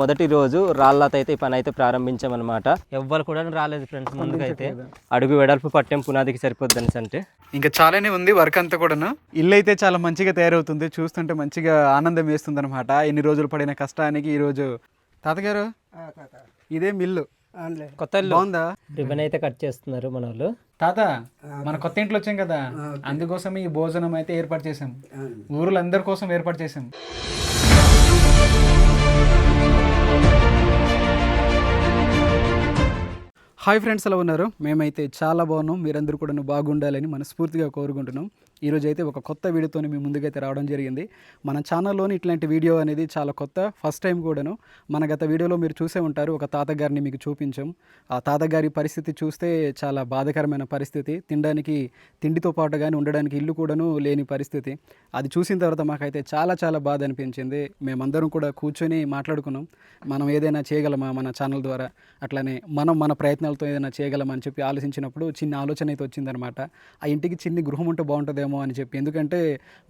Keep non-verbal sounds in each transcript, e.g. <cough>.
మొదటి రోజు రాళ్ళతో అయితే ఈ పని అయితే ప్రారంభించామన్నమాట. ఎవ్వరు కూడా రాలేదు ఫ్రెండ్స్ ముందుకైతే. అడుగు వెడల్పు పట్టెం పునాదికి సరిపోద్దని అంటే ఇంకా చాలానే ఉంది వర్క్ అంతా కూడాను. ఇల్లు అయితే చాలా మంచిగా తయారవుతుంది చూస్తుంటే మంచిగా ఆనందం వేస్తుంది అనమాట ఎన్ని రోజులు పడిన కష్టానికి ఈ రోజు. తాతగారు ఇదే మిల్లు. కొత్త ఇల్లు. బాగుందా? రిబన్ అయితే కట్ చేస్తున్నారు మన వాళ్ళు తాత. మన కొత్త ఇంట్లో వచ్చాం కదా. అందుకోసం ఈ భోజనం అయితే ఏర్పాటు చేసాం ఊర్లో అందరి కోసం ఏర్పాటు చేసాం హాయ్ ఫ్రెండ్స్ ఎలా ఉన్నారు? మేమైతే చాలా బాగున్నాం. మీరందరూ కూడా బాగుండాలని మనస్ఫూర్తిగా కోరుకుంటున్నాం. ఈరోజు అయితే ఒక కొత్త వీడియోతో మీ ముందుకైతే రావడం జరిగింది. మన ఛానల్లోని ఇట్లాంటి వీడియో అనేది చాలా కొత్త ఫస్ట్ టైం కూడాను. మన గత వీడియోలో మీరు చూసే ఉంటారు ఒక తాతగారిని మీకు చూపించాం. ఆ తాతగారి పరిస్థితి చూస్తే చాలా బాధకరమైన పరిస్థితి. తినడానికి తిండితో పాటు కానీ ఉండడానికి ఇల్లు కూడాను లేని పరిస్థితి. అది చూసిన తర్వాత మాకైతే చాలా చాలా బాధ అనిపించింది. మేమందరం కూడా కూర్చొని మాట్లాడుకున్నాం. మనం ఏదైనా చేయగలమా మన ఛానల్ ద్వారా? అట్లానే మనం మన ప్రయత్నాలతో ఏదైనా చేయగలమని అని చెప్పి ఆలోచించినప్పుడు చిన్న ఆలోచన అయితే వచ్చిందనమాట. ఆ ఇంటికి చిన్ని గృహం ఉంటే బాగుంటుందేమో అని చెప్పి. ఎందుకంటే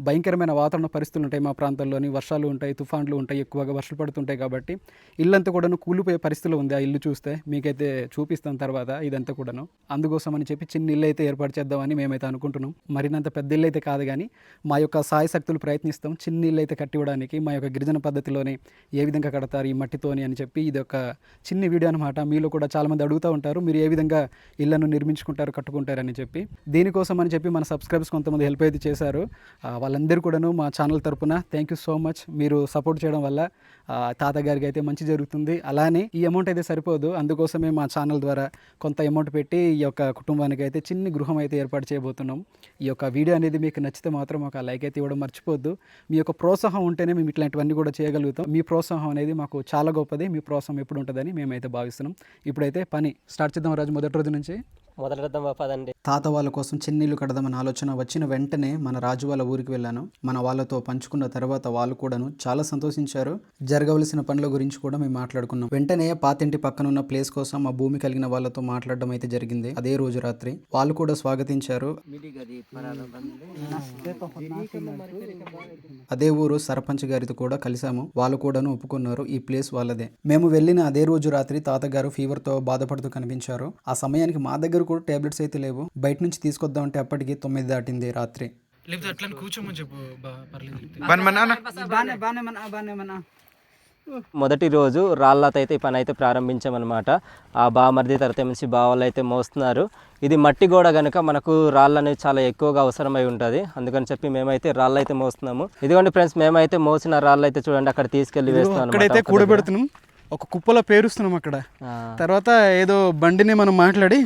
భయంకరమైన వాతావరణ పరిస్థితులు ఉంటాయి మా ప్రాంతంలోని. వర్షాలు ఉంటాయి తుఫాన్లు ఉంటాయి ఎక్కువగా వర్షాలు పడుతుంటాయి కాబట్టి ఇల్లంతా కూడాను కూలిపోయే పరిస్థితిలో ఉంది ఆ ఇల్లు చూస్తే. మీకైతే చూపిస్తాం తర్వాత ఇదంతా కూడాను. అందుకోసం అని చెప్పి చిన్న ఇల్లు అయితే ఏర్పాటు చేద్దామని మేమైతే అనుకుంటున్నాం. మరినంత పెద్ద ఇల్లు అయితే కాదు కానీ మా యొక్క సాయ శక్తులు ప్రయత్నిస్తాం. చిన్న ఇల్లు అయితే కట్టివ్వడానికి మా యొక్క గిరిజన పద్ధతిలోనే ఏ విధంగా కడతారు ఈ మట్టితోని అని చెప్పి ఇది ఒక చిన్న వీడియో అనమాట మీలో కూడా చాలామంది అడుగుతూ ఉంటారు మీరు ఏ విధంగా ఇళ్ళను నిర్మించుకుంటారు కట్టుకుంటారని చెప్పి. దీనికోసం అని చెప్పి మన సబ్స్క్రైబర్స్ కొంతమంది హెల్ప్ అయితే చేశారు. వాళ్ళందరూ కూడాను మా ఛానల్ తరపున థ్యాంక్ యూ సో మచ్ మీరు సపోర్ట్ చేయడం వల్ల తాతగారికి అయితే మంచి జరుగుతుంది. అలానే ఈ అమౌంట్ అయితే సరిపోదు. అందుకోసమే మా ఛానల్ ద్వారా కొంత అమౌంట్ పెట్టి ఈ యొక్క కుటుంబానికి అయితే చిన్ని గృహం అయితే ఏర్పాటు చేయబోతున్నాం. ఈ యొక్క వీడియో అనేది మీకు నచ్చితే మాత్రం ఒక లైక్ అయితే ఇవ్వడం మర్చిపోద్దు మీ యొక్క ప్రోత్సాహం ఉంటేనే మేము ఇట్లాంటివన్నీ కూడా చేయగలుగుతాం. మీ ప్రోత్సాహం అనేది మాకు చాలా గొప్పది. మీ ప్రోత్సాహం ఎప్పుడు ఉంటుందని మేమైతే భావిస్తున్నాం. ఇప్పుడైతే పని స్టార్ట్ చేద్దాం రాజు. మొదటి రోజు నుంచి మొదలెడదాం పదండి. తాత వాళ్ళ కోసం చిన్నీళ్ళు కడదామని ఆలోచన వచ్చిన వెంటనే మన రాజు వాళ్ళ ఊరికి వెళ్ళాను. మన వాళ్ళతో పంచుకున్న తర్వాత వాళ్ళు కూడాను చాలా సంతోషించారు. జరగవలసిన పనుల గురించి కూడా మేము మాట్లాడుకున్నాం. వెంటనే పాతింటి పక్కన ఉన్న ప్లేస్ కోసం ఆ భూమి కలిగిన వాళ్ళతో మాట్లాడడం అయితే జరిగింది. అదే రోజు రాత్రి వాళ్ళు కూడా స్వాగతించారు. అదే ఊరు సర్పంచ్ గారితో కూడా కలిసాము. వాళ్ళు కూడాను ఒప్పుకున్నారు. ఈ ప్లేస్ వాళ్ళదే. మేము వెళ్ళిన అదే రోజు రాత్రి తాతగారు ఫీవర్తో బాధపడుతూ కనిపించారు. ఆ సమయానికి మా దగ్గర కూడా టాబ్లెట్స్ అయితే లేవు. బయట నుంచి తీసుకొద్దామంటే అప్పటికి తొమ్మిది దాటింది రాత్రి. లేకపోతే అట్లా కూర్చోమని చెప్పు మొదటి రోజు రాళ్ళతో అయితే ఈ పని అయితే ప్రారంభించామన్నమాట. ఆ బామర్ది తర్వాత నుంచి బావాలు అయితే మోస్తున్నారు. ఇది మట్టి గోడ కనుక మనకు రాళ్ళు అనేది చాలా ఎక్కువగా అవసరమై ఉంటుంది. అందుకని చెప్పి మేమైతే రాళ్ళు అయితే మోస్తున్నాము. ఇదిగోండి ఫ్రెండ్స్ మేమైతే మోసిన రాళ్ళు అయితే చూడండి అక్కడ తీసుకెళ్ళి వేస్తున్నాం. కూడబెడుతున్నాం. ఒక కుప్పలో పేరుస్తున్నాం అక్కడ. తర్వాత ఏదో బండిని మనం మాట్లాడి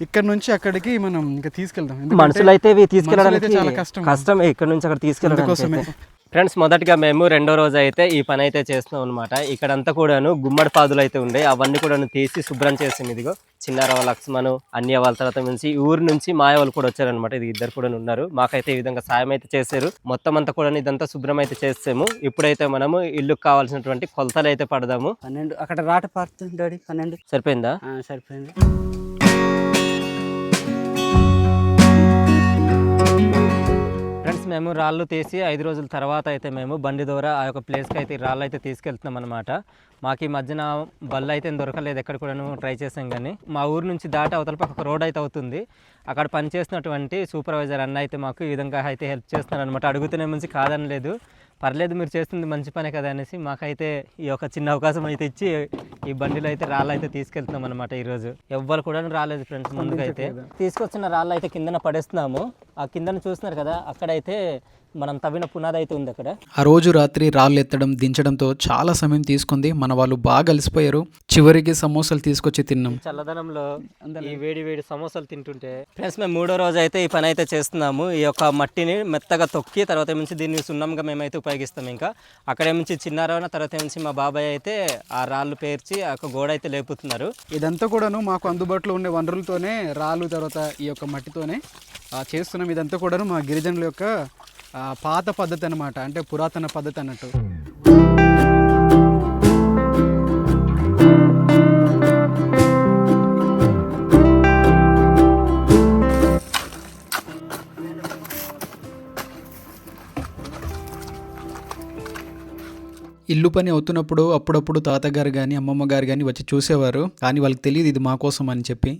ఇక్కడ నుంచి అక్కడికి మనం ఇంకా తీసుకెళ్దాం. మనుషులు అయితే ఇవి తీసుకెళ్ళడానికి చాలా కష్టం. కష్టమే ఇక్కడ నుంచి అక్కడ తీసుకెళ్ళడానికి ఫ్రెండ్స్ మొదటిగా మేము రెండో రోజు అయితే ఈ పని అయితే చేస్తున్నాం అనమాట ఇక్కడంతా కూడాను గుమ్మడి పాదులు అయితే ఉండే. అవన్నీ కూడాను తీసి శుభ్రం చేసాం ఇదిగో. చిన్నారావు లక్ష్మణు అన్య వాళ్ళ తర్వాత నుంచి ఊరు నుంచి మాయ వాళ్ళు కూడా వచ్చారనమాట ఇది ఇద్దరు కూడా ఉన్నారు. మాకైతే ఈ విధంగా సాయం అయితే చేశారు. మొత్తం అంతా కూడా ఇదంతా శుభ్రం అయితే చేసాము ఇప్పుడైతే మనము ఇల్లుకు కావాల్సినటువంటి కొలతలు అయితే పడదాము. పన్నెండు అక్కడ రాట పారుతుంది డాడీ పన్నెండు. సరిపోయిందా? ఆ, సరిపోయింది. మేము రాళ్ళు తీసి ఐదు రోజుల తర్వాత అయితే మేము బండి ద్వారా ఆ యొక్క ప్లేస్కి అయితే రాళ్ళు అయితే తీసుకెళ్తున్నాం అనమాట మాకు ఈ మధ్యన బళ్ళు అయితే దొరకలేదు ఎక్కడ కూడా ట్రై చేసాం కానీ మా ఊరు నుంచి దాటి అవతల పక్క రోడ్ అయితే అవుతుంది. అక్కడ పనిచేసినటువంటి సూపర్వైజర్ అన్న అయితే మాకు ఈ విధంగా అయితే హెల్ప్ చేస్తున్నారు అనమాట అడుగుతూనే మంచి కాదనలేదు. పర్లేదు మీరు చేస్తుంది మంచి పనే కదా అనేసి మాకైతే ఈ యొక్క చిన్న అవకాశం అయితే ఇచ్చి ఈ బండిలో అయితే రాళ్ళు అయితే తీసుకెళ్తున్నాం అనమాట ఈరోజు. ఎవ్వరు కూడా రాలేదు ఫ్రెండ్స్ ముందుకైతే. తీసుకొచ్చిన రాళ్ళు అయితే కిందన పడేస్తున్నాము. ఆ కిందన చూస్తున్నారు కదా అక్కడైతే మనం తవ్విన పునాది అయితే ఉంది అక్కడ. ఆ రోజు రాత్రి రాళ్ళు ఎత్తడం దించడంతో చాలా సమయం తీసుకుంది. మన వాళ్ళు బాగా అలసిపోయారు. చివరికి సమోసాలు తీసుకొచ్చి తిన్నాం. చల్లదనంలో ఈ వేడి వేడి సమోసాలు తింటుంటే ఫ్రెండ్స్ మేము మూడో రోజు అయితే ఈ పని అయితే చేస్తున్నాము. ఈ యొక్క మట్టిని మెత్తగా తొక్కి తర్వాత నుంచి దీన్ని సున్నంగా మేమైతే ఉపయోగిస్తాం ఇంకా. అక్కడ నుంచి చిన్నారవన తర్వాత నుంచి మా బాబాయ్ అయితే ఆ రాళ్ళు పేర్చి ఆ గోడ అయితే లేపుతున్నారు. ఇదంతా కూడాను మాకు అందుబాటులో ఉండే వనరులతోనే రాళ్ళు తర్వాత ఈ యొక్క మట్టితోనే ఆ, చేస్తున్నాం. ఇదంతా కూడాను మా గిరిజనుల యొక్క పాత పద్ధతి అనమాట అంటే పురాతన పద్ధతి అన్నట్టు. ఇల్లు పని అవుతున్నప్పుడు అప్పుడప్పుడు తాతగారు కానీ అమ్మమ్మ గారు కానీ వచ్చి చూసేవారు. కానీ వాళ్ళకి తెలియదు ఇది మా కోసం అని చెప్పి.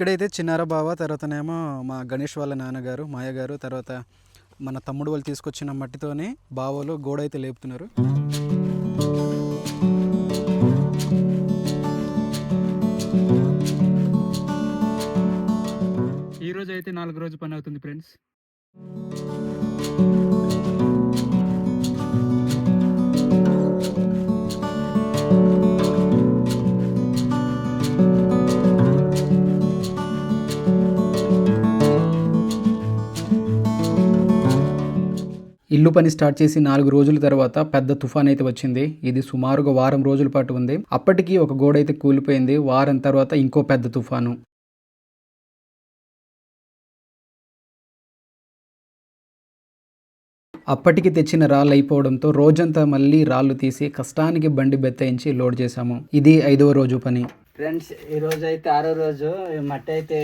ఇక్కడైతే చిన్నార బావ తర్వాతనేమో మా గణేష్ వాళ్ళ నాన్నగారు మాయగారు తర్వాత మన తమ్ముడు వాళ్ళు తీసుకొచ్చిన మట్టితోనే బావలు గోడ అయితే లేపుతున్నారు. ఈ రోజు అయితే నాలుగు రోజు పని అవుతుంది ఫ్రెండ్స్. ఇల్లు పని స్టార్ట్ చేసి నాలుగు రోజుల తర్వాత పెద్ద తుఫాన్ అయితే వచ్చింది. ఇది సుమారుగా వారం రోజుల పాటు ఉంది. అప్పటికి ఒక గోడ అయితే కూలిపోయింది. వారం తర్వాత ఇంకో పెద్ద తుఫాను. అప్పటికి తెచ్చిన రాళ్ళు అయిపోవడంతో రోజంతా మళ్ళీ రాళ్ళు తీసి కష్టానికి బండి బెత్తాయించి లోడ్ చేశాము. ఇది ఐదవ రోజు పని. ఫ్రెండ్స్ ఈ రోజు అయితే ఆరో రోజు. మట్టి అయితే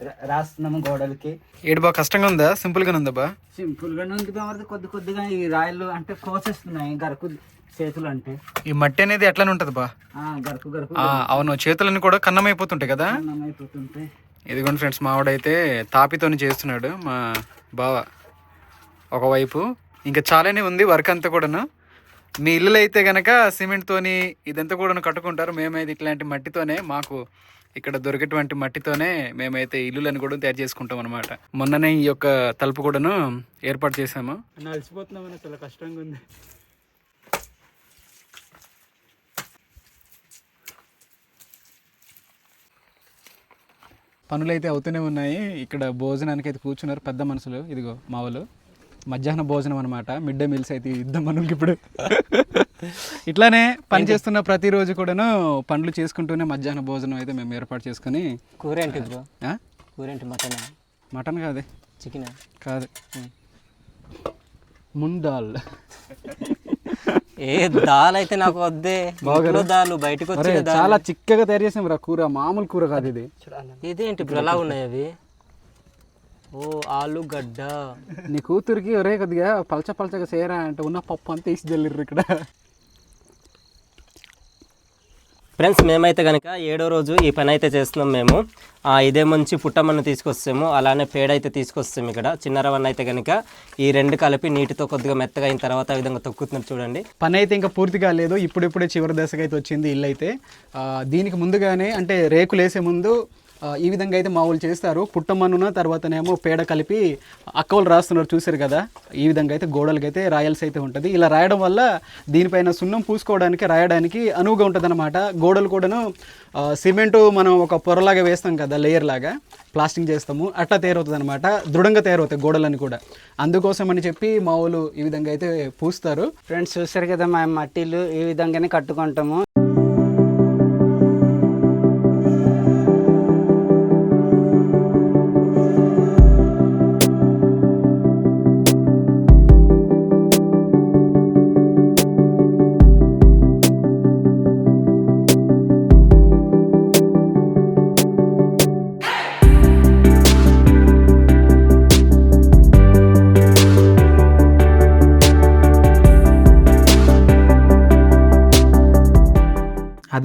రాస్తున్నాము గోడలకి. ఏడు బాగా కష్టంగా ఉందా? సింపుల్గానే ఉందా బా? సింపుల్ గానే ఉంది బామర్ది కొద్ది కొద్దిగా ఈ రాయలు అంటే కోసేస్తున్నాయి గరకు చేతులు అంటే. ఈ మట్టి అనేది ఎట్లనే ఉంటుంది బా? గరకు గరకు. అవును చేతులన్నీ కూడా కన్నమైపోతుంటాయి కదా? అయిపోతుంటే ఇదిగోండి ఫ్రెండ్స్ మావాడైతే తాపితోని చేస్తున్నాడు మా బావ. ఒకవైపు ఇంకా చాలానే ఉంది వర్క్ అంతా కూడాను. మీ ఇల్లులు అయితే గనక సిమెంట్తోని ఇదంతా కూడా కట్టుకుంటారు. మేమైతే ఇట్లాంటి మట్టితోనే మాకు ఇక్కడ దొరికేటువంటి మట్టితోనే మేమైతే ఇల్లులను కూడా తయారు చేసుకుంటాం అనమాట మొన్ననే ఈ యొక్క తలుపు కూడాను ఏర్పాటు చేసాము అలసిపోతున్నామని చాలా కష్టంగా ఉంది. పనులు అయితే అవుతూనే ఉన్నాయి. ఇక్కడ భోజనానికి అయితే కూర్చున్నారు పెద్ద మనుషులు ఇదిగో మా వాళ్ళు మధ్యాహ్న భోజనం అనమాట మిడ్ డే మీల్స్ అయితే ఇద్దాం మనకి ఇప్పుడు. ఇట్లానే పని చేస్తున్న ప్రతిరోజు కూడాను పనులు చేసుకుంటూనే మధ్యాహ్న భోజనం అయితే మేము ఏర్పాటు చేసుకుని కూర ఏంటి బ్రో? కూర ఏంటి? మటన్? మటన్ కాదే. చికెన్? కాదు. ముందాల్ ఏ దాల్ అయితే నాకు వద్దే. ఇంట్లో దాలు బయటకు వచ్చే చాలా చిక్కగా తయారు చేసాం రా కూర మామూలు కూర కాదు ఇది. ఇదేంటి బ్రో? ఎలా ఉన్నాయి అవి? ఓ ఆలుగడ్డ. నీ కూతురికి ఒరే కొద్దిగా పలచ పలచగా చేయరా అంటే ఉన్న పప్పు అంతా వేసి జల్లిర్రు ఇక్కడ. ఫ్రెండ్స్ మేమైతే కనుక ఏడో రోజు ఈ పని అయితే చేస్తున్నాం మేము. ఇదే మంచి పుట్టమన్ను తీసుకొస్తాము. అలానే పేడ అయితే తీసుకొస్తాము ఇక్కడ. చిన్నరవన్న అయితే కనుక ఈ రెండు కలిపి నీటితో కొద్దిగా మెత్తగా అయిన తర్వాత ఆ విధంగా తొక్కుతున్నారు చూడండి. పని అయితే ఇంకా పూర్తి కాలేదు. ఇప్పుడిప్పుడే చివరి దశకు అయితే వచ్చింది ఇల్లు అయితే దీనికి ముందుగానే అంటే రేకులు వేసే ముందు ఈ విధంగా అయితే మా వాళ్ళు చేస్తారు. పుట్టమన్నున తర్వాతనేమో పేడ కలిపి అక్కవలు రాస్తున్నారు చూసారు కదా. ఈ విధంగా అయితే గోడలకి అయితే రాయాల్సి అయితే ఉంటుంది. ఇలా రాయడం వల్ల దీనిపైన సున్నం పూసుకోవడానికి రాయడానికి అనువుగా ఉంటుంది అనమాట గోడలు కూడాను సిమెంటు మనం ఒక పొరలాగా వేస్తాం కదా లేయర్ లాగా ప్లాస్టింగ్ చేస్తాము. అట్లా తయారవుతుంది అనమాట దృఢంగా తయారవుతాయి గోడలని కూడా. అందుకోసం అని చెప్పి మా వాళ్ళు ఈ విధంగా అయితే పూస్తారు. ఫ్రెండ్స్ చూసారు కదా మా మట్టిలు ఈ విధంగానే కట్టుకుంటాము.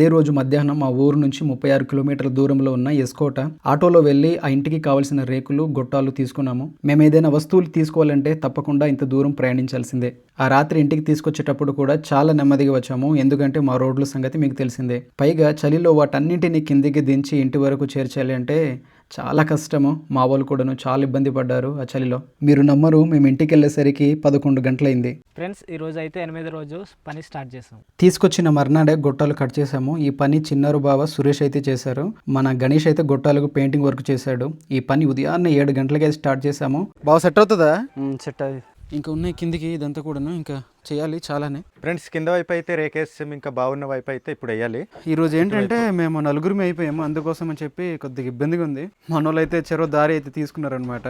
అదే రోజు మధ్యాహ్నం మా ఊరు నుంచి ముప్పై ఆరు కిలోమీటర్ల దూరంలో ఉన్న ఎస్కోట ఆటోలో వెళ్ళి ఆ ఇంటికి కావాల్సిన రేకులు గొట్టాలు తీసుకున్నాము. మేము ఏదైనా వస్తువులు తీసుకోవాలంటే తప్పకుండా ఇంత దూరం ప్రయాణించాల్సిందే. ఆ రాత్రి ఇంటికి తీసుకొచ్చేటప్పుడు కూడా చాలా నెమ్మదిగా వచ్చాము. ఎందుకంటే మా రోడ్ల సంగతి మీకు తెలిసిందే. పైగా చలిలో వాటన్నింటినీ కిందికి దించి ఇంటి వరకు చేర్చాలి అంటే చాలా కష్టము. మా వాళ్ళు కూడాను చాలా ఇబ్బంది పడ్డారు ఆ చలిలో. మీరు నమ్మరు మేము ఇంటికి వెళ్ళేసరికి పదకొండు గంటలైంది. ఫ్రెండ్స్ ఈ రోజు అయితే ఎనిమిది రోజు పని స్టార్ట్ చేసాం. తీసుకొచ్చిన మర్నాడే గొట్టాలు కట్ చేసాము. ఈ పని చిన్నారు బావ సురేష్ అయితే చేశారు. మన గణేష్ అయితే గొట్టాలకు పెయింటింగ్ వర్క్ చేశాడు. ఈ పని ఉదయాన్నే ఏడు గంటలకే స్టార్ట్ చేసాము. బావ సెట్ అవుతుందా? సెట్ అది ఇంకా ఉన్నాయి కిందికి ఇదంతా కూడాను ఇంకా చేయాలి చాలానే. ఫ్రెండ్స్ కింద వైపు అయితే రేకేస్తాం ఇంకా బాగున్న వైపు అయితే ఇప్పుడు వేయాలి. ఈ రోజు ఏంటంటే మేము నలుగురిమి అయిపోయాము అందుకోసం అని చెప్పి కొద్దిగా ఇబ్బందిగా ఉంది. మనోళ్ళు అయితే చెరో దారి అయితే తీసుకున్నారనమాట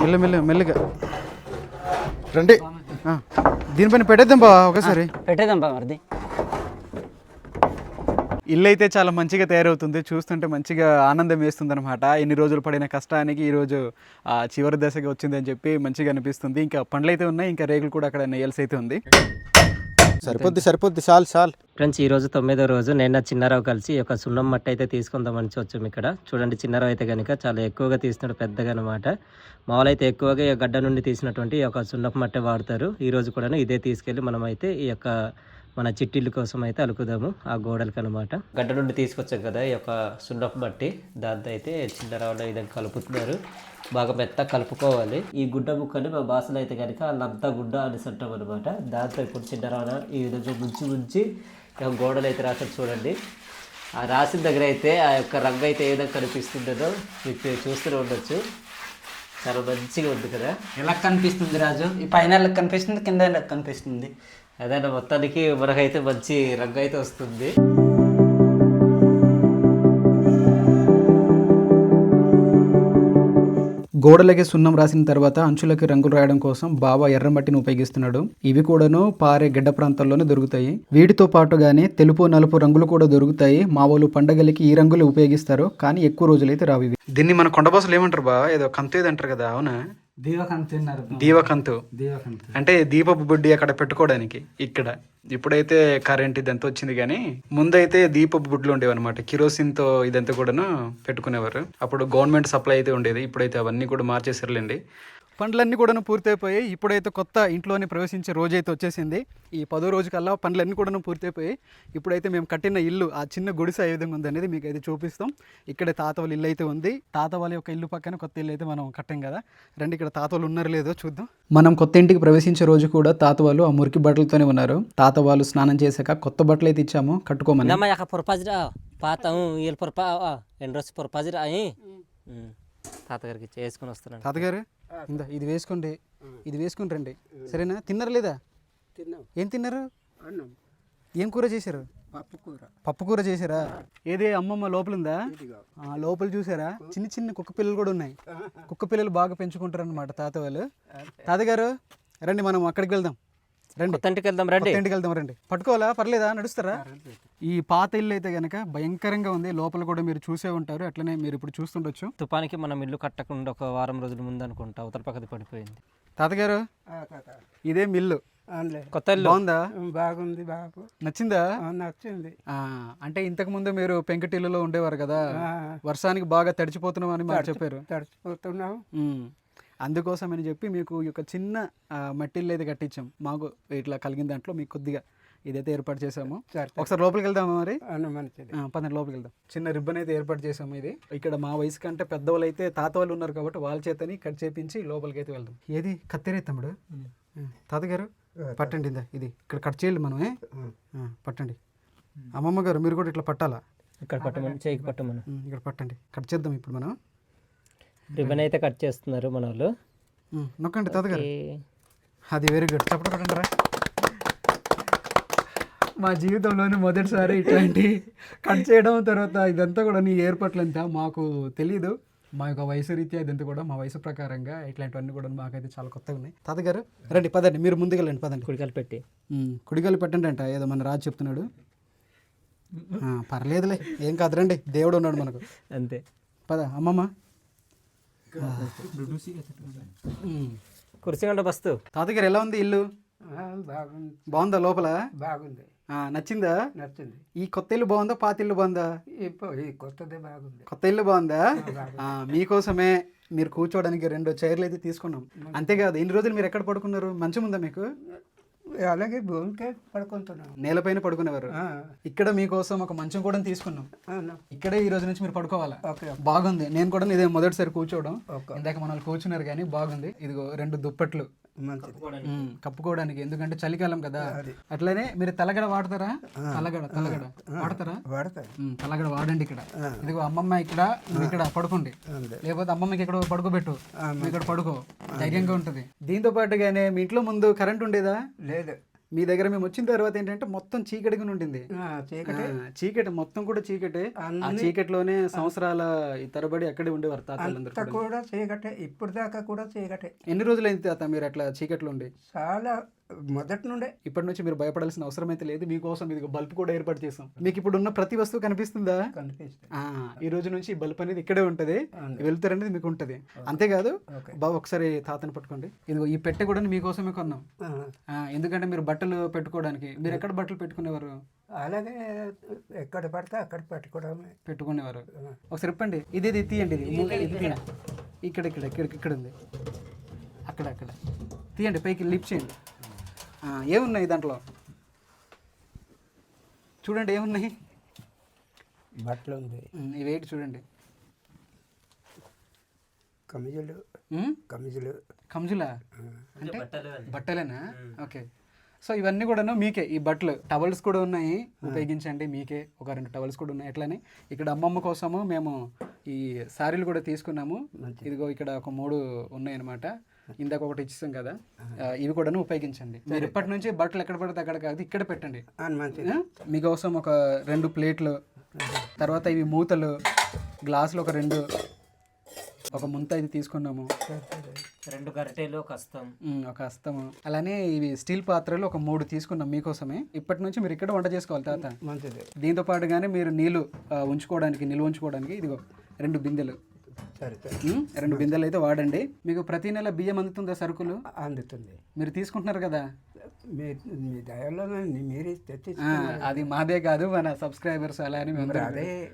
మెల్ల మెల్ల మెల్లగా. రండి. ఆ, దీనిపైన పెట్టేద్దాం బా ఒకసారి. పెట్టేద్దాం బామర్ది ఇల్లు అయితే చాలా మంచిగా తయారవుతుంది. చూస్తుంటే మంచిగా ఆనందం వేస్తుంది అనమాట ఎన్ని రోజులు పడిన కష్టానికి ఈ రోజు ఆ చివరి దశగా వచ్చిందని చెప్పి మంచిగా అనిపిస్తుంది. ఇంకా పండ్లు అయితే ఉన్నాయి ఇంకా రేకులు కూడా అక్కడ నెయ్యల్సి అయితే ఉంది. సరిపోద్ది సరిపోద్ది చాలు చాలు. ఫ్రెండ్స్ ఈ రోజు తొమ్మిదో రోజు నేను చిన్నారావు కలిసి ఈ యొక్క సున్నం మట్టి అయితే తీసుకుందామని వచ్చాము ఇక్కడ. చూడండి చిన్నారావు అయితే కనుక చాలా ఎక్కువగా తీసినాడు పెద్దగా అనమాట మామూలు అయితే ఎక్కువగా ఈ గడ్డ నుండి తీసినటువంటి ఈ యొక్క సున్నపు మట్టి వాడతారు. ఈ రోజు కూడా ఇదే తీసుకెళ్ళి మనం అయితే ఈ యొక్క మన చిట్టిల్లు కోసం అయితే అలుకుదాము. ఆ గోడలకు అనమాట గడ్డ నుండి తీసుకొచ్చాం కదా ఈ యొక్క సున్నపు మట్టి. దాంతో అయితే చిన్నరావులో విధంగా కలుపుతున్నారు. బాగా మెత్తగా కలుపుకోవాలి. ఈ గుడ్డ ముక్కని మా భాషలో అయితే కనుక లంతా గుడ్డ అనేసి అంటాం అనమాట దాంతో ఇప్పుడు చిన్నరావున ఈ విధంగా ముంచి ముంచి గోడలు అయితే రాసారు చూడండి. ఆ రాసిన దగ్గర అయితే ఆ యొక్క రంగు అయితే ఏ విధంగా కనిపిస్తుందో మీకు చూస్తూనే ఉండొచ్చు. చాలా మంచిగా ఉంది కదా. ఎలా కనిపిస్తుంది రాజు? ఈ పైన ఎలా కనిపిస్తుంది కింద ఎలా కనిపిస్తుంది. అదే మొత్తానికి మనకైతే మంచి రంగు అయితే వస్తుంది. గోడలకి సున్నం రాసిన తర్వాత అంచులకి రంగులు రాయడం కోసం బాబా ఎర్రమట్టిని ఉపయోగిస్తున్నాడు. ఇవి కూడాను పారే గడ్డ ప్రాంతాల్లోనే దొరుకుతాయి. వీటితో పాటుగానే తెలుపు నలుపు రంగులు కూడా దొరుకుతాయి. మా వాళ్ళు పండగలకి ఈ రంగులు ఉపయోగిస్తారు కానీ ఎక్కువ రోజులైతే రావు ఇవి. దీన్ని మన కొండబాసులు ఏమంటారు బా ఏదో కంతు ఏదో అంటారు కదా అవునా? దీవకంతు అంటే దీపపు బుడ్డి అక్కడ పెట్టుకోవడానికి ఇక్కడ. ఇప్పుడైతే కరెంట్ ఇదంతా వచ్చింది కానీ ముందైతే దీపపు బుడ్లు ఉండేవి అనమాట కిరోసిన్తో ఇదంతా కూడాను పెట్టుకునేవారు. అప్పుడు గవర్నమెంట్ సప్లై అయితే ఉండేది. ఇప్పుడైతే అవన్నీ కూడా మార్చేసారులేండి పండ్లన్నీ కూడాను పూర్తయిపోయాయి ఇప్పుడైతే కొత్త ఇంట్లోని ప్రవేశించే రోజైతే వచ్చేసింది. ఈ పదో రోజు కల్లా పండ్లన్నీ కూడాను పూర్తయిపోయాయి ఇప్పుడైతే మేము కట్టిన ఇల్లు ఆ చిన్న గుడిసె ఏ విధంగా ఉంది అనేది మీకు అయితే చూపిస్తాం. ఇక్కడ తాత వాళ్ళ ఇల్లు అయితే ఉంది. తాత వాళ్ళ యొక్క ఇల్లు పక్కన కొత్త ఇల్లు అయితే మనం కట్టాం కదా. రండి ఇక్కడ తాత వాళ్ళు ఉన్నారు లేదో చూద్దాం. మనం కొత్త ఇంటికి ప్రవేశించే రోజు కూడా తాత వాళ్ళు ఆ మురికి బట్టలతోనే ఉన్నారు. తాత వాళ్ళు స్నానం చేశాక కొత్త బట్టలు అయితే ఇచ్చాము. కట్టుకోమని. పాత ఎండ్రోస్ పొరపాజిరా తాతగారికి చేసుకుని వస్తున్నాను. తాతగారు? ఇందా ఇది వేసుకోండి. ఇది వేసుకుని రండి. సరేనా? తిన్నారా లేదా? ఏం తిన్నారు? ఏం కూర చేశారు? పప్పు కూర. పప్పు కూర చేశారా? ఏది అమ్మమ్మ లోపల ఉందా ఆ, లోపల చూసారా చిన్న చిన్న కుక్క పిల్లలు కూడా ఉన్నాయి. కుక్క పిల్లలు బాగా పెంచుకుంటారు అనమాట తాత వాళ్ళు తాతగారు రండి మనం అక్కడికి వెళ్దాం. రండి. కొత్త ఇంటికి వెళ్దాం రండి. ఇంటికి వెళ్దాం రండి. పట్టుకోవాలా? పర్లేదా? నడుస్తారా? ఈ పాత ఇల్లు అయితే గనక భయంకరంగా ఉంది. లోపల కూడా మీరు చూసే ఉంటారు. అట్లనే మీరు ఇప్పుడు చూస్తుండొచ్చు. తుపానికి మనం ఇల్లు కట్టకుండా ఒక వారం రోజుల ముందు అనుకుంటా. అవతల పక్కది పడిపోయింది. తాతగారు ఇదే మిల్లు. కొత్త ఇల్లు. బాగుందా? బాగుంది బాగు నచ్చిందా? నచ్చింది. ఆ, అంటే ఇంతకు ముందు మీరు పెంకటిల్లులో ఉండేవారు కదా? వర్షానికి బాగా తడిచిపోతున్నాం అని మాకు చెప్పారు. తడిచిపోతున్నాం. అందుకోసం అని చెప్పి మీకు ఈ యొక్క చిన్న ఆ, మట్టి ఇల్లు అయితే కట్టించాం. మాకు ఇట్లా కలిగిన దాంట్లో మీకు కొద్దిగా ఇదైతే ఏర్పాటు చేసాము ఒకసారి లోపలికి వెళ్దామా మరి? మంచిది ఆ, పదండి లోపలికి వెళ్దాం. చిన్న రిబ్బన్ అయితే ఏర్పాటు చేసాము ఇది. ఇక్కడ మా వయసు కంటే పెద్దవాళ్ళు అయితే తాత వాళ్ళు ఉన్నారు కాబట్టి వాళ్ళ చేతని కట్ చేపించి లోపలికి అయితే వెళ్దాం. ఏది? కత్తెరే తమ్ముడు? తాతగారు? పట్టండి ఇందా ఇది. ఇక్కడ కట్ చేయాలి మనమే పట్టండి. అమ్మమ్మ గారు మీరు కూడా ఇట్లా పట్టాలా? ఇక్కడ పట్టమని చేయికి పట్టమను. ఇక్కడ పట్టండి. కట్ చేద్దాం ఇప్పుడు మనం. రిబన్ అయితే కట్ చేస్తున్నారు మన వాళ్ళు నొక్కండి తాతగారు ఈ- అది వెరీ గుడ్ కొట్టండిరా. మా జీవితంలోనే మొదటిసారి ఇట్లాంటి కట్ చేయడం తర్వాత ఇదంతా కూడా నీ ఏర్పాట్లంతా మాకు తెలియదు మా యొక్క వయసు రీత్యా ఇదంతా కూడా మా వయసు ప్రకారంగా ఇట్లాంటివన్నీ కూడా మాకైతే చాలా కొత్తగా ఉన్నాయి. తాతగారు రండి పదండి. మీరు ముందుకెళ్ళండి పదండి. కుడికాలు పెట్టి. ఉమ్, కుడిగాలు పెట్టండి అంట. ఏదో మన రాజు చెప్తున్నాడు. పర్లేదులే. ఏం కాదు రండి. దేవుడు ఉన్నాడు మనకు. అంతే. పద అమ్మమ్మ. కుర్చీ గంట బస్తు. తాతగారు ఎలా ఉంది ఇల్లు? బాగుంది. బాగుందా లోపల? బాగుంది. ఆ, నచ్చిందా? నచ్చింది. ఈ కొత్త ఇల్లు బాగుందా? పాత ఇల్లు బాగుందా? ఈ కొత్తదే బాగుంది. కొత్త ఇల్లు బాగుందా? ఆ, మీకోసమే మీరు కూర్చోవడానికి రెండు చైర్లు అయితే తీసుకున్నాం. అంతేకాదు ఇన్ని రోజులు మీరు ఎక్కడ పడుకున్నారు? మంచం ఉందా మీకు? అలాగే భూమికే పడుకుంటున్నాం. నేలపైన పడుకునేవారు. ఇక్కడ మీకోసం ఒక మంచం కూడా తీసుకున్నాం. ఇక్కడే ఈ రోజు నుంచి మీరు పడుకోవాలా? బాగుంది. నేను కూడా ఇదే మొదటిసారి కూర్చోవడం. ఇందాక మన వాళ్ళు కూర్చున్నారు కానీ బాగుంది. ఇదిగో రెండు దుప్పట్లు. కప్పుకోవడానికి. ఎందుకంటే చలికాలం కదా. అట్లనే మీరు తలగడ వాడతారా? తలగడ తలగడ. వాడతారా? తలగడ వాడండి ఇక్కడ. ఇదిగో అమ్మమ్మ ఇక్కడ నువ్వు ఇక్కడ పడుకోండి. లేకపోతే అమ్మమ్మకి ఇక్కడ పడుకోబెట్టు. ఇక్కడ పడుకో. ధైర్యంగా ఉంటది. దీంతో పాటుగానే మీ ఇంట్లో ముందు కరెంట్ ఉండేదా? లేదు. మీ దగ్గర మేము వచ్చిన తర్వాత ఏంటంటే మొత్తం చీకటిగా ఉండింది. చీకటి. చీకటి మొత్తం కూడా చీకటే. ఆ చీకటిలోనే సంవత్సరాల తరబడి అక్కడే ఉండేవారు తాతలందరూ కూడా. కూడా చీకటే. ఇప్పుడు దాకా కూడా చీకటే. ఎన్ని రోజులైంది తాత మీరు అట్లా చీకట్లో ఉండి? చాలా మొదటి నుండే. ఇప్పటి నుంచి మీరు భయపడాల్సిన అవసరం అయితే లేదు. మీకోసం ఇది బల్బ్ కూడా ఏర్పాటు చేసాం. మీకు ఇప్పుడు ఉన్న ప్రతి వస్తువు కనిపిస్తుందా? కనిపిస్తుంది. ఆ, ఈ రోజు నుంచి ఈ బల్బ్ అనేది ఇక్కడే ఉంటది. ఉంది. వెళ్తారు అనేది మీకు ఉంటది. అంతేకాదు. బాబు ఒకసారి తాతని పట్టుకోండి. ఇదిగో ఈ పెట్టె కూడా మీకోసమే కొన్నాం. ఎందుకంటే మీరు బట్టలు పెట్టుకోవడానికి. మీరు ఎక్కడ బట్టలు పెట్టుకునేవారు? అలాగే ఎక్కడ పడితే అక్కడ పెట్టుకోవడమే. పెట్టుకునేవారు. ఒకసారి చెప్పండి. ఇది ఇది తీయండి ఇది. ము- ఇది తీయండి ఇక్కడ ఇక్కడ ఇక్కడ ఇక్కడ ఉంది. అక్కడ అక్కడ. తీయండి పైకి లిప్ చేయండి. ఏమున్నాయి దాంట్లో? చూడండి ఏమున్నాయి? బట్టలు ఉంది. ఇవేంటి చూడండి. కమిజులు. కమిజులు. కంజులా అంటే బట్టలేనా? ఓకే. సో ఇవన్నీ కూడాను మీకే. ఈ బట్టలు టవల్స్ కూడా ఉన్నాయి. ఉపయోగించండి మీకే. ఒక రెండు టవల్స్ కూడా ఉన్నాయి అట్లానే ఇక్కడ అమ్మమ్మ కోసము మేము ఈ శారీలు కూడా తీసుకున్నాము. ఇదిగో ఇక్కడ ఒక మూడు ఉన్నాయి అనమాట ఇందాక ఒకటి ఇచ్చేసాం కదా. ఇవి కూడాను ఉపయోగించండి. మీరు ఇప్పటి నుంచి బట్టలు ఎక్కడ పడితే అక్కడ కాదు ఇక్కడ పెట్టండి? మీకోసం ఒక రెండు ప్లేట్లు తర్వాత ఇవి మూతలు గ్లాసులు ఒక రెండు ఒక ముంత ఇది తీసుకున్నాము. రెండు గరిటెలు ఒక హస్తం ఉమ్, ఒక హస్తము అలానే ఇవి స్టీల్ పాత్రలు ఒక మూడు తీసుకున్నాం మీకోసమే. ఇప్పటి నుంచి మీరు ఇక్కడ వంట చేసుకోవాలి తాత. మంచిది. దీంతో పాటుగానే మీరు నీళ్ళు ఆ, ఉంచుకోవడానికి నిల్వ ఉంచుకోవడానికి ఇదిగో రెండు బిందెలు. సరే రెండు బిందెలు అయితే వాడండి. మీకు ప్రతి నెల బియ్యం అందుతుందా సరుకులు? అందుతుంది. మీరు తీసుకుంటున్నారు కదా? మీ దయలో మీరే అది మాదే కాదు మన సబ్స్క్రైబర్స్ అలా అని అదే.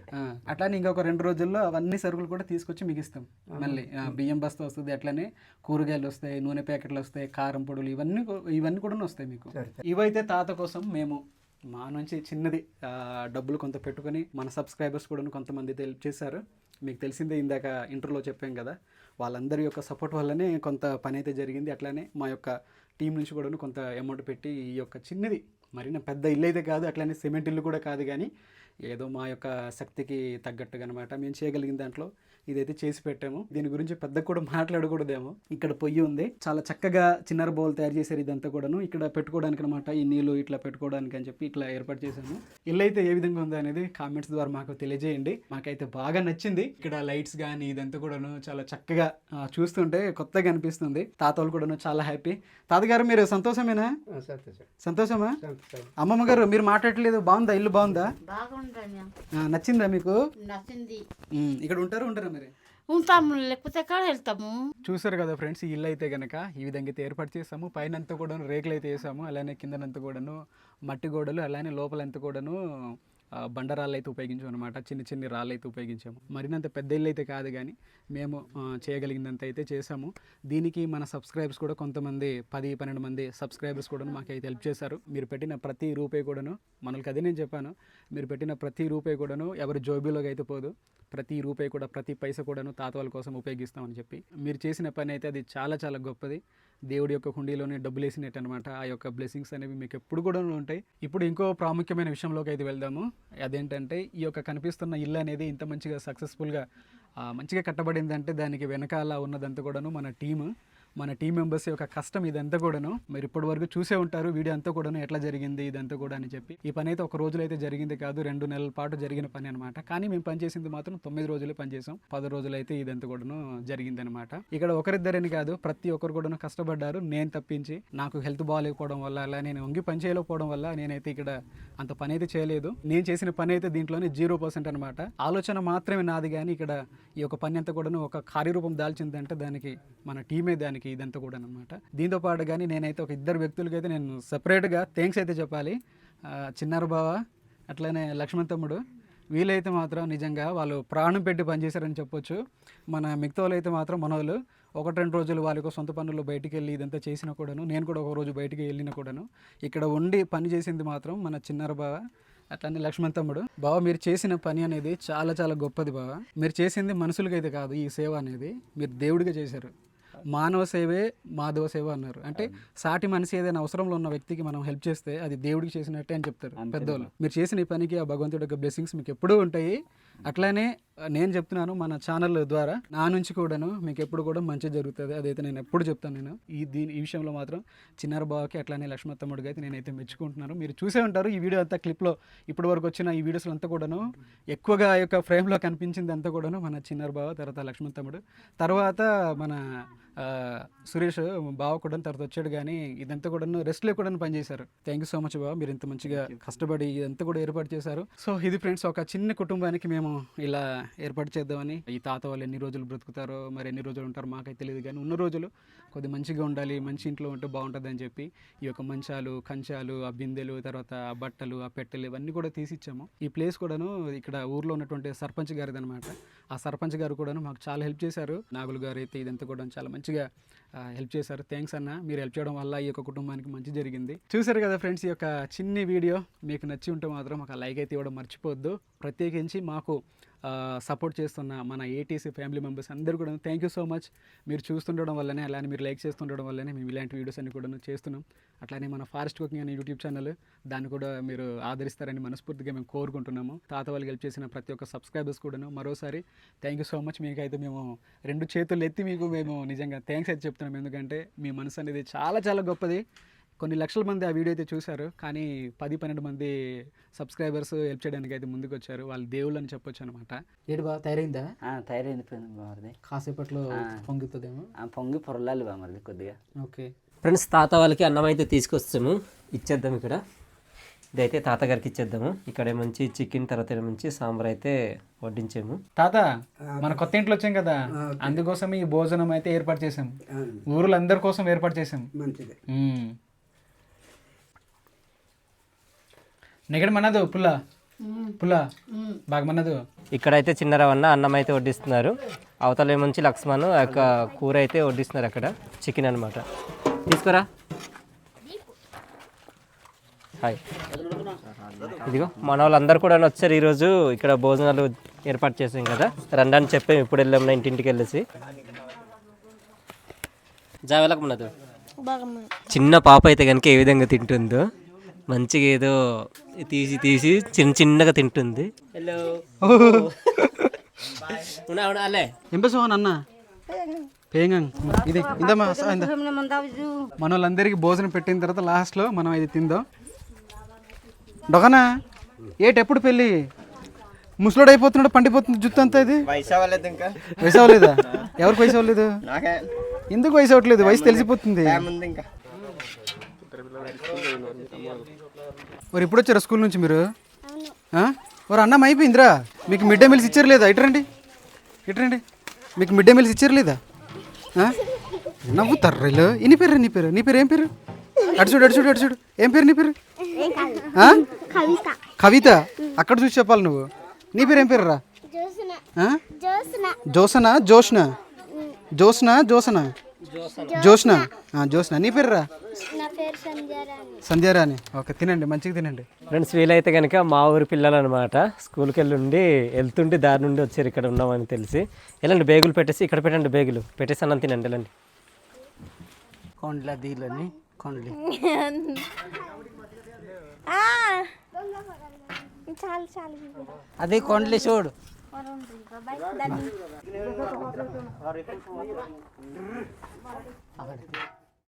అట్లానే ఇంకొక రెండు రోజుల్లో అవన్నీ సరుకులు కూడా తీసుకొచ్చి మీకు ఇస్తాం. మళ్ళీ బియ్యం బస్తా వస్తుంది అట్లానే కూరగాయలు వస్తాయి నూనె ప్యాకెట్లు వస్తాయి కారం పొడులు ఇవన్నీ ఇవన్నీ కూడా వస్తాయి మీకు. ఇవైతే తాత కోసం మేము మా నుంచి చిన్నది డబ్బులు కొంత పెట్టుకొని మన సబ్స్క్రైబర్స్ కూడా కొంతమంది చేశారు. మీకు తెలిసిందే ఇందాక ఇంటర్లో చెప్పాం కదా వాళ్ళందరి యొక్క సపోర్ట్ వల్లనే కొంత పని అయితే జరిగింది. అట్లానే మా యొక్క టీం నుంచి కూడా కొంత అమౌంట్ పెట్టి ఈ యొక్క చిన్నది మరి నా పెద్ద ఇల్లు అయితే కాదు అట్లానే సిమెంట్ ఇల్లు కూడా కాదు కానీ ఏదో మా యొక్క శక్తికి తగ్గట్టుగా అనమాట మేము చేయగలిగిన దాంట్లో ఇదైతే చేసి పెట్టాము. దీని గురించి పెద్ద కూడా మాట్లాడకూడదేమో. ఇక్కడ పొయ్యి ఉంది. చాలా చక్కగా చిన్నర బౌల్ తయారు చేశారు ఇదంతా కూడాను. ఇక్కడ పెట్టుకోవడానికి అనమాట ఈ నీళ్ళు ఇట్లా పెట్టుకోవడానికి అని చెప్పి ఇట్లా ఏర్పాటు చేశాము. ఇల్లు అయితే ఏ విధంగా ఉంది అనేది కామెంట్స్ ద్వారా మాకు తెలియజేయండి. మాకైతే బాగా నచ్చింది. ఇక్కడ లైట్స్ కానీ ఇదంతా కూడాను చాలా చక్కగా చూస్తుంటే కొత్తగా అనిపిస్తుంది. తాతలు కూడాను చాలా హ్యాపీ. తాతగారు మీరు సంతోషమేనా? సంతోషం సంతోషమా? సంతోషం అమ్మమ్మ గారు మీరు మాట్లాడట్లేదు. బాగుందా? ఇల్లు బాగుందా? నచ్చిందా మీకు? ఇక్కడ ఉంటారా ఉంటారా. మరి? ఉంటాము లేకపోతే ఎక్కడ వెళ్తాము? చూసారు కదా ఫ్రెండ్స్ ఈ ఇల్లు అయితే కనుక ఈ విధంగా అయితే ఏర్పాటు చేసాము పైన అంతా కూడాను రేకులు అయితే వేసాము అలానే కిందనంతా కూడాను మట్టి గోడలు అలానే లోపలంతా కూడాను బండరాళ్ళు అయితే ఉపయోగించాం అనమాట చిన్న చిన్న రాళ్ళు అయితే ఉపయోగించాము. మరినంత పెద్ద ఇల్లు అయితే కాదు కానీ మేము చేయగలిగినంత అయితే చేసాము దీనికి మన సబ్స్క్రైబర్స్ కూడా కొంతమంది పది పన్నెండు మంది సబ్స్క్రైబర్స్ కూడా మాకైతే హెల్ప్ చేశారు. మీరు పెట్టిన ప్రతి రూపాయి కూడాను మనకి అదే నేను చెప్పాను మీరు పెట్టిన ప్రతి రూపాయి కూడాను ఎవరి జోబీలోకి అయితే పోదు. ప్రతి రూపాయి కూడా ప్రతి పైస కూడాను తాత వాళ్ళ కోసం ఉపయోగిస్తామని చెప్పి. మీరు చేసిన పని అయితే అది చాలా చాలా గొప్పది. దేవుడి యొక్క హుండీలోనే డబ్బులు వేసినట్టు అనమాట ఆ యొక్క బ్లెస్సింగ్స్ అనేవి మీకు ఎప్పుడు కూడా ఉంటాయి. ఇప్పుడు ఇంకో ప్రాముఖ్యమైన విషయంలోకి అయితే వెళ్దాము. అదేంటంటే ఈ యొక్క కనిపిస్తున్న ఇల్లు అనేది ఇంత మంచిగా సక్సెస్ఫుల్గా మంచిగా కట్టబడిందంటే దానికి వెనకాల ఉన్నదంతా కూడాను మన టీము మన టీం మెంబర్స్ యొక్క కష్టం ఇదంతా కూడాను. మీరు ఇప్పటి వరకు చూసే ఉంటారు వీడియో అంతా కూడాను ఎట్లా జరిగింది ఇదంతా కూడా అని చెప్పి. ఈ పని అయితే ఒక రోజులో అయితే జరిగింది కాదు రెండు నెలల పాటు జరిగిన పని అనమాట కానీ మేము పనిచేసింది మాత్రం తొమ్మిది రోజులే పనిచేసాం పది రోజులు అయితే ఇదంతా కూడాను జరిగింది అనమాట ఇక్కడ ఒకరిద్దరని కాదు ప్రతి ఒక్కరు కూడాను కష్టపడ్డారు. నేను తప్పించి నాకు హెల్త్ బాగాలేకపోవడం వల్ల అలా నేను వంగి పని చేయలేకపోవడం వల్ల నేనైతే ఇక్కడ అంత పని అయితే చేయలేదు. నేను చేసిన పని అయితే దీంట్లోనే జీరో పర్సెంట్ అనమాట ఆలోచన మాత్రమే నాది కానీ ఇక్కడ ఈ యొక్క పని అంతా కూడాను ఒక కార్యరూపం దాల్చిందంటే దానికి మన టీమే దానికి ఇదంతా కూడా అనమాట దీంతో పాటు కానీ నేనైతే ఒక ఇద్దరు వ్యక్తులకి అయితే నేను సపరేట్గా థ్యాంక్స్ అయితే చెప్పాలి. చిన్నారు బావ అట్లనే లక్ష్మణ్ తమ్ముడు వీలైతే మాత్రం నిజంగా వాళ్ళు ప్రాణం పెట్టి పనిచేశారని చెప్పొచ్చు. మన మిగతా అయితే మాత్రం మనోళ్ళు ఒకటి రెండు రోజులు వాళ్ళకు సొంత పనుల్లో బయటికి వెళ్ళి ఇదంతా చేసినా కూడాను నేను కూడా ఒక రోజు బయటికి వెళ్ళినా కూడాను ఇక్కడ ఉండి పని చేసింది మాత్రం మన చిన్నారు బావ అట్లానే లక్ష్మణ్ తమ్ముడు. బావ మీరు చేసిన పని అనేది చాలా చాలా గొప్పది బావ. మీరు చేసింది మనుషులకైతే కాదు ఈ సేవ అనేది మీరు దేవుడిగా చేశారు. మానవ సేవే మాధవ సేవ అన్నారు. అంటే సాటి మనిషి ఏదైనా అవసరంలో ఉన్న వ్యక్తికి మనం హెల్ప్ చేస్తే అది దేవుడికి చేసినట్టే అని చెప్తారు పెద్దవాళ్ళు మీరు చేసిన ఈ పనికి ఆ భగవంతుడి యొక్క బ్లెస్సింగ్స్ మీకు ఎప్పుడూ ఉంటాయి. అట్లానే నేను చెప్తున్నాను మన ఛానల్ ద్వారా. నా నుంచి కూడాను మీకు ఎప్పుడు కూడా మంచి జరుగుతుంది. అదైతే నేను ఎప్పుడు చెప్తాను నేను. ఈ దీని ఈ విషయంలో మాత్రం చిన్నార బావకి అట్లానే లక్ష్మణ తమ్ముడికి అయితే నేనైతే మెచ్చుకుంటున్నాను. మీరు చూసే ఉంటారు ఈ వీడియో అంతా క్లిప్లో ఇప్పటి వరకు వచ్చిన ఈ వీడియోస్లో అంతా కూడాను ఎక్కువగా ఆ యొక్క ఫ్రేమ్లో కనిపించింది అంతా కూడాను మన చిన్నార బావ తర్వాత లక్ష్మణ్ తమ్ముడు. తర్వాత మన సురేష్ బావ కూడా తర్వాత వచ్చాడు కానీ ఇదంతా కూడా రెస్ట్లో కూడా పనిచేశారు. థ్యాంక్ యూ సో మచ్ బావ. మీరు ఇంత మంచిగా కష్టపడి ఇదంతా కూడా ఏర్పాటు చేశారు. సో ఇది ఫ్రెండ్స్ ఒక చిన్న కుటుంబానికి మేము ఇలా ఏర్పాటు చేద్దామని ఈ తాత వాళ్ళు ఎన్ని రోజులు బ్రతుకుతారో మరి ఎన్ని రోజులు ఉంటారో మాకైతే తెలియదు కానీ ఉన్న రోజులు. కొద్ది మంచిగా ఉండాలి మంచి ఇంట్లో ఉంటే బాగుంటుంది అని చెప్పి ఈ యొక్క మంచాలు కంచాలు ఆ బిందెలు తర్వాత ఆ బట్టలు ఆ పెట్టెలు ఇవన్నీ కూడా తీసి ఇచ్చాము ఈ ప్లేస్ కూడాను ఇక్కడ ఊర్లో ఉన్నటువంటి సర్పంచ్ గారిది అనమాట ఆ సర్పంచ్ గారు కూడాను మాకు చాలా హెల్ప్ చేశారు. నాగులు గారు అయితే ఇదంతా కూడా చాలా మంచిగా హెల్ప్ చేశారు. థ్యాంక్స్ అన్న. మీరు హెల్ప్ చేయడం వల్ల ఈ యొక్క కుటుంబానికి మంచి జరిగింది. చూసారు కదా ఫ్రెండ్స్ ఈ యొక్క చిన్ని వీడియో? మీకు నచ్చి ఉంటే మాత్రం మాకు లైక్ అయితే ఇవ్వడం మర్చిపోవద్దు. ప్రత్యేకించి మాకు సపోర్ట్ చేస్తున్న మన ఏటీసీ ఫ్యామిలీ మెంబర్స్ అందరూ కూడా థ్యాంక్ యూ సో మచ్ మీరు చూస్తుండడం వల్లనే అలానే మీరు లైక్ చేస్తుండడం వల్లనే మేము ఇలాంటి వీడియోస్ అన్ని కూడా చేస్తున్నాం. అట్లానే మన ఫారెస్ట్ కుకింగ్ అనే యూట్యూబ్ ఛానల్ దాన్ని కూడా మీరు ఆదరిస్తారని మనస్ఫూర్తిగా మేము కోరుకుంటున్నాము. తాత వాళ్ళు హెల్ప్ చేసిన ప్రతి ఒక్క సబ్స్క్రైబర్స్ కూడాను మరోసారి థ్యాంక్ యూ సో మచ్ మీకైతే మేము రెండు చేతులు ఎత్తి మీకు మేము నిజంగా థ్యాంక్స్ అయితే చెప్తున్నాం. ఎందుకంటే మీ మనసు అనేది చాలా చాలా గొప్పది. కొన్ని లక్షల మంది ఆ వీడియో అయితే చూశారు. కానీ పది పన్నెండు మంది సబ్స్క్రైబర్స్ హెల్ప్ చేయడానికి అయితే ముందుకు వచ్చారు వాళ్ళు దేవుళ్ళు అని చెప్పొచ్చు అనమాట ఏడు బాగా తయారైందా? ఆ, తయారైంది బామరిది కాసేపట్లో పొంగుతుందేమో? ఆ, పొంగి పొరలాలి బామరిది కొద్దిగా. ఓకే. ఫ్రెండ్స్ తాత వాళ్ళకి అన్నం అయితే తీసుకొస్తాము. ఇచ్చేద్దాం ఇక్కడ. ఇదైతే తాతగారికి ఇచ్చేద్దాము. ఇక్కడ మంచి చికెన్ తర్వాత మంచి సాంబార్ అయితే వడ్డించాము. తాత మన కొత్త ఇంట్లో వచ్చాం కదా. అందుకోసం ఈ భోజనం అయితే ఏర్పాటు చేసాం ఊర్లో అందరి కోసం ఏర్పాటు చేసాం మంచిది. నెగడ మనదు పుల్ల పుల్ల. బాగా మనదు ఇక్కడైతే చిన్నరవన్న అన్నం అయితే వడ్డిస్తున్నారు. అవతల ఏముంచి లక్ష్మణ్ యొక్క కూర అయితే వడ్డిస్తున్నారు అక్కడ. చికెన్ అనమాట తీసుకురా? హాయ్. ఇదిగో మన వాళ్ళందరూ కూడా వచ్చారు ఈరోజు. ఇక్కడ భోజనాలు ఏర్పాటు చేసాం కదా. రండి అని చెప్పాము ఇప్పుడు వెళ్ళాము నా ఇంటింటికి వెళ్ళేసి. జావేలకు ఉన్నది చిన్న పాప అయితే కనుక ఏ విధంగా తింటుందో. మంచిగా ఏదో తీసి తీసి చిన్న చిన్నగా తింటుంది. హలో అన్న? పేంగంగ్. ఇది ఇందమ్మా. మన వాళ్ళందరికీ భోజనం పెట్టిన తర్వాత లాస్ట్లో మనం ఇది తిందాం. డొగనా ఏటి ఎప్పుడు పెళ్ళి? ముసలోడు అయిపోతున్నాడు పండిపోతుంది జుత్తు అంతా ఇది? వయసు అవ్వలేదా ఎవరికి వయసు అవ్వలేదు? ఎందుకు వయసు అవ్వట్లేదు? వయసు తెలిసిపోతుంది. మరి ఎప్పుడు వచ్చారా స్కూల్ నుంచి మీరు? మరి అన్నం అయిపోయిందిరా. మీకు మిడ్ డే మీల్స్ ఇచ్చారు లేదా ఇటరండి ఇటరండి మీకు మిడ్ డే మీల్స్ ఇచ్చారు లేదా? నవ్వుతారు రైలు నీ పేరు నీ పేరు నీ పేరు ఏం పేరు? అటు చూడు అటు చూడు అటు చూడు. ఏం పేరు నీ పేరు? కవిత. అక్కడ చూసి చెప్పాలి నువ్వు. నీ పేరు ఏం పేరు రా? జోసన జోష్న జోస్న జోసన జోష్న. జోష్న? నీ పేరు రా? నా పేరు సంధ్యారాణి. ఓకే తినండి మంచిగా తినండి. ఫ్రెండ్స్ వీలైతే కనుక మా ఊరి పిల్లలు అనమాట స్కూల్కి వెళ్ళి ఉండి వెళ్తుంటే దారి నుండి వచ్చారు ఇక్కడ ఉన్నామని తెలిసి. వెళ్ళండి బేగులు పెట్టేసి ఇక్కడ పెట్టండి బేగులు పెట్టేసి అన్నం తినండి వెళ్ళండి. కొండల. దీలని కొండలి <laughs> చాలు చాలు. అదే కొండలి చూడు. Parang riba. Bay, dami. Ang